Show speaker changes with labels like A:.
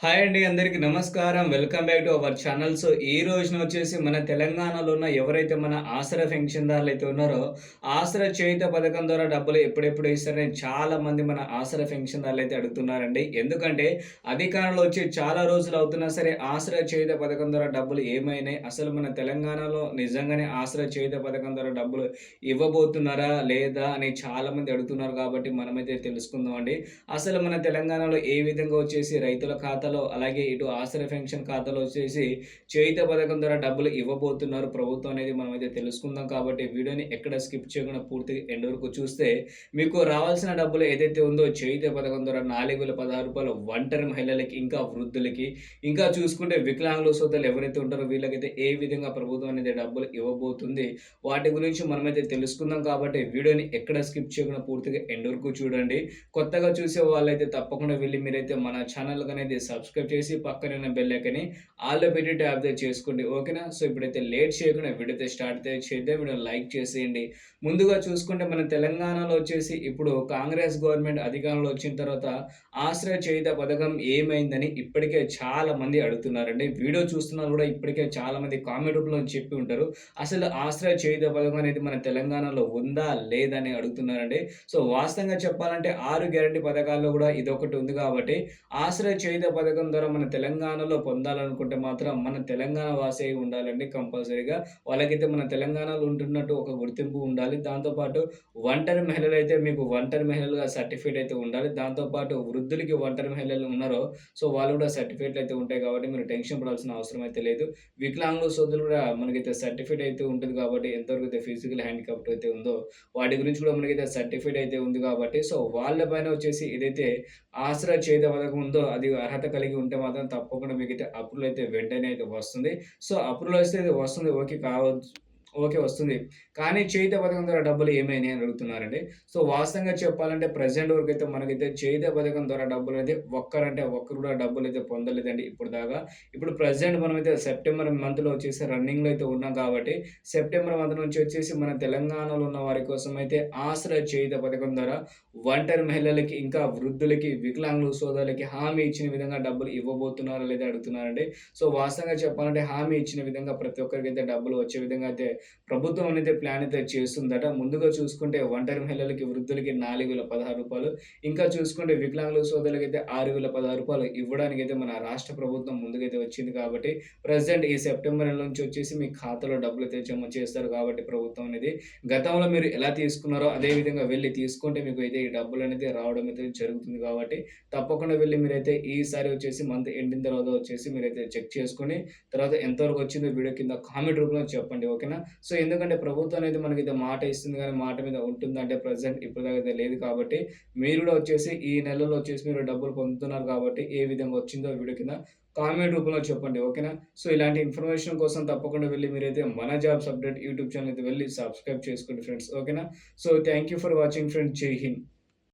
A: Hi అండి అందరికీ నమస్కారం. Welcome back to our channel. So ఈ రోజున వచ్చేసి మన తెలంగాణలో ఉన్న ఎవరైతే మన ఆసరా పెన్షన్దారులు అయితే ఉన్నారో ఆసరా చేయుత పథకం ద్వారా డబ్బులు ఎప్పుడెప్పుడు ఇస్తారని చాలా మంది మన ఆసరా పెన్షన్దారులు అయితే అడుగుతున్నారండి. ఎందుకంటే అధికారంలో వచ్చి చాలా రోజులు అవుతున్నా సరే ఆసరా చేయుత పథకం ద్వారా డబ్బులు ఏమైనాయి? అసలు మన తెలంగాణలో నిజంగానే ఆసరా చేయుత పథకం ద్వారా డబ్బులు ఇవ్వబోతున్నారా లేదా అని చాలా మంది అడుగుతున్నారు కాబట్టి మనమైతే తెలుసుకుందాం అండి అసలు మన తెలంగాణలో ఏ విధంగా వచ్చేసి రైతుల ఖాతా ఖాతాలో అలాగే ఇటు ఆసరా పెన్షన్ ఖాతాలో వచ్చేసి చేయిత పథకం ద్వారా డబ్బులు ఇవ్వబోతున్నారు. ప్రభుత్వం అనేది మనమైతే తెలుసుకుందాం కాబట్టి వీడియోని ఎక్కడ స్కిప్ చేయకుండా పూర్తిగా ఎండ్ వరకు చూస్తే మీకు రావాల్సిన డబ్బులు ఏదైతే ఉందో చేయిత పథకం ద్వారా నాలుగు వేల పదహారు రూపాయలు ఒంటరి మహిళలకి ఇంకా వృద్ధులకి ఇంకా చూసుకుంటే వికలాంగుల సోదరులు ఎవరైతే ఉంటారో వీళ్ళకైతే ఏ విధంగా ప్రభుత్వం అనేది డబ్బులు ఇవ్వబోతుంది వాటి గురించి మనమైతే తెలుసుకుందాం కాబట్టి వీడియోని ఎక్కడ స్కిప్ చేయకుండా పూర్తిగా ఎండ్ వరకు చూడండి. కొత్తగా చూసే వాళ్ళైతే తప్పకుండా వెళ్ళి మీరైతే మన ఛానల్ అనేది సబ్స్క్రైబ్ చేసి పక్కన ఉన్న బెల్ ఐకని ఆల్లో పెట్టి ట్యాప్ చేసుకోండి ఓకేనా? సో ఇప్పుడైతే లేట్ చేయకుండా వీడియో అయితే స్టార్ట్ అయితే చేద్దాం. వీడియో లైక్ చేసేయండి. ముందుగా చూసుకుంటే మన తెలంగాణలో వచ్చేసి ఇప్పుడు కాంగ్రెస్ గవర్నమెంట్ అధికారంలో వచ్చిన తర్వాత ఆశ్రయ చేయుత పథకం ఏమైందని ఇప్పటికే చాలా మంది అడుగుతున్నారండి. వీడియో చూస్తున్నారు కూడా ఇప్పటికే చాలా మంది కామెంట్ రూపంలో చెప్పి ఉంటారు. అసలు ఆశ్రయ చేయుత పథకం అనేది మన తెలంగాణలో ఉందా లేదని అడుగుతున్నారండి. సో వాస్తవంగా చెప్పాలంటే ఆరు గ్యారంటీ పథకాల్లో కూడా ఇదొకటి ఉంది కాబట్టి ఆశ్రయ చేయుత పథకం ద్వారా మన తెలంగాణలో పొందాలనుకుంటే మాత్రం మన తెలంగాణ వాసి ఉండాలండి కంపల్సరీగా. వాళ్ళకైతే మన తెలంగాణలో ఉంటున్నట్టు ఒక గుర్తింపు ఉండాలి. దాంతోపాటు ఒంటరి మహిళలు అయితే మీకు ఒంటరి మహిళలుగా సర్టిఫికేట్ అయితే ఉండాలి. దాంతోపాటు వృద్ధులకి ఒంటరి మహిళలు ఉన్నారో సో వాళ్ళు కూడా సర్టిఫికేట్లు అయితే ఉంటాయి కాబట్టి మీరు టెన్షన్ పడాల్సిన అవసరం అయితే లేదు. వికలాంగుల సోదరులు కూడా మనకైతే సర్టిఫికేట్ అయితే ఉంటుంది కాబట్టి ఎంతవరకు అయితే ఫిజికల్ హ్యాండిక్యాప్ట్ అయితే ఉందో వాటి గురించి కూడా మనకైతే సర్టిఫికేట్ అయితే ఉంది కాబట్టి సో వాళ్ళ పైన వచ్చేసి ఏదైతే ఆసరా చేత పథకం ఉందో అది అర్హత కలిగి ఉంటే మాత్రం తప్పకుండా మిగతా అప్రూవల్ అయితే వెంటనే అయితే వస్తుంది. సో అప్రూవల్ వస్తే ఇది వస్తుంది. ఓకే కావచ్చు ఓకే వస్తుంది. కానీ చేయిత పథకం ద్వారా డబ్బులు ఏమైనాయి అని అడుగుతున్నారండి. సో వాస్తవంగా చెప్పాలంటే ప్రజెంట్ వరకు అయితే మనకైతే చేయిత పథకం ద్వారా డబ్బులు అయితే ఒక్కరంటే ఒక్కరు కూడా డబ్బులు అయితే పొందలేదండి ఇప్పుడు దాకా. ఇప్పుడు ప్రజెంట్ మనమైతే సెప్టెంబర్ మంత్లో వచ్చేసి రన్నింగ్లో అయితే ఉన్నాం కాబట్టి సెప్టెంబర్ మంత్ నుంచి వచ్చేసి మన తెలంగాణలో ఉన్న వారి కోసం అయితే ఆశ్రయ చేయిత పథకం ద్వారా ఒంటరి మహిళలకి ఇంకా వృద్ధులకి వికలాంగులు సోదరులకి హామీ ఇచ్చిన విధంగా డబ్బులు ఇవ్వబోతున్నారా లేదా అడుగుతున్నారండి. సో వాస్తవంగా చెప్పాలంటే హామీ ఇచ్చిన విధంగా ప్రతి ఒక్కరికి అయితే డబ్బులు వచ్చే విధంగా అయితే ప్రభుత్వం అనేది ప్లాన్ అయితే చేస్తుందట. ముందుగా చూసుకుంటే ఒంటరి మహిళలకి వృద్ధులకి నాలుగు వేల పదహారు రూపాయలు. ఇంకా చూసుకుంటే వికలాంగుల సోదరులకి అయితే ఆరు వేల పదహారు రూపాయలు ఇవ్వడానికి అయితే మన రాష్ట్ర ప్రభుత్వం ముందుకైతే వచ్చింది కాబట్టి ప్రజెంట్ ఈ సెప్టెంబర్ నెల నుంచి వచ్చేసి మీ ఖాతాలో డబ్బులు అయితే జమ చేస్తారు కాబట్టి ప్రభుత్వం అనేది. గతంలో మీరు ఎలా తీసుకున్నారో అదే విధంగా వెళ్ళి తీసుకుంటే మీకు అయితే ఈ డబ్బులు అనేది రావడం అయితే జరుగుతుంది కాబట్టి తప్పకుండా వెళ్ళి మీరైతే ఈసారి వచ్చేసి మంత్ ఎండిన తర్వాత వచ్చేసి మీరైతే చెక్ చేసుకొని తర్వాత ఎంతవరకు వచ్చిందో వీడియో కింద కామెంట్ రూపంలో చెప్పండి ఓకేనా సో ఎందుకంటే ప్రభుత్వం అనేది మనకైతే మాట ఇస్తుంది కానీ మాట మీద ఉంటుంది అంటే ప్రజెంట్ ఇప్పటిదాకా అయితే లేదు కాబట్టి మీరు కూడా వచ్చేసి ఈ నెలలో వచ్చేసి మీరు డబ్బులు పొందుతున్నారు కాబట్టి ఏ విధంగా వచ్చిందో వీడియో కింద కామెంట్ రూపంలో చెప్పండి ఓకేనా? సో ఇలాంటి ఇన్ఫర్మేషన్ కోసం తప్పకుండా వెళ్ళి మీరైతే మన జాబ్స్ అప్డేట్ యూట్యూబ్ ఛానల్ అయితే వెళ్ళి సబ్స్క్రైబ్ చేసుకోండి ఫ్రెండ్స్ ఓకేనా? So thank you for watching friends Jai Hind